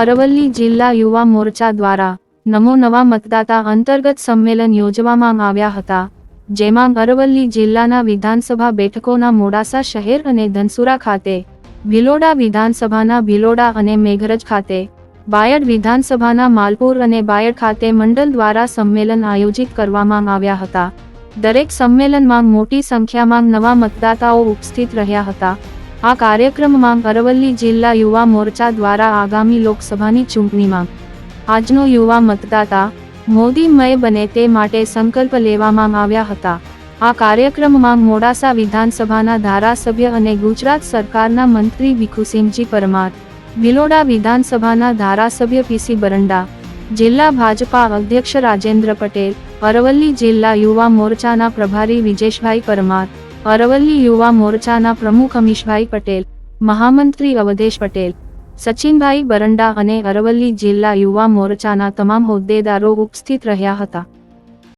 અરવલ્લી જિલ્લા યુવા મોરચા દ્વારા નમો નવા મતદાતા અંતર્ગત સંમેલન યોજવામાં આવ્યા હતા, જેમાં અરવલ્લી જિલ્લાના વિધાનસભા બેઠકોના મોડાસા શહેર અને ધનસુરા ખાતે, ભિલોડા વિધાનસભાના ભિલોડા અને મેઘરજ ખાતે, બાયડ વિધાનસભાના માલપુર અને બાયડ ખાતે મંડળ દ્વારા સંમેલન આયોજિત કરવામાં આવ્યા હતા. દરેક સંમેલનમાં મોટી સંખ્યામાં નવા મતદાતાઓ ઉપસ્થિત રહ્યા હતા. આ કાર્યક્રમમાં અરવલ્લી જિલ્લા યુવા મોરચા દ્વારા આગામી લોકસભાની ચૂંટણીમાં આજનો યુવા મતદાતા મોદીમય બને તે માટે સંકલ્પ લેવામાં આવ્યા હતા. આ કાર્યક્રમમાં મોડાસા વિધાનસભાના ધારાસભ્ય અને ગુજરાત સરકારના મંત્રી ભીખુસિંહજી પરમાર ભિલોડા વિધાનસભાના ધારાસભ્ય પીસી બરંડા, જિલ્લા ભાજપા અધ્યક્ષ રાજેન્દ્ર પટેલ, અરવલ્લી જિલ્લા યુવા મોરચાના પ્રભારી વિજેશભાઈ પરમાર અરવલ્લી યુવા મોરચાના પ્રમુખ અમીશભાઈ પટેલ, મહામંત્રી અવધેશ પટેલ, સચિનભાઈ બરંડા અને અરવલ્લી જિલ્લા યુવા મોરચાના તમામ હોદ્દેદારો ઉપસ્થિત રહ્યા હતા.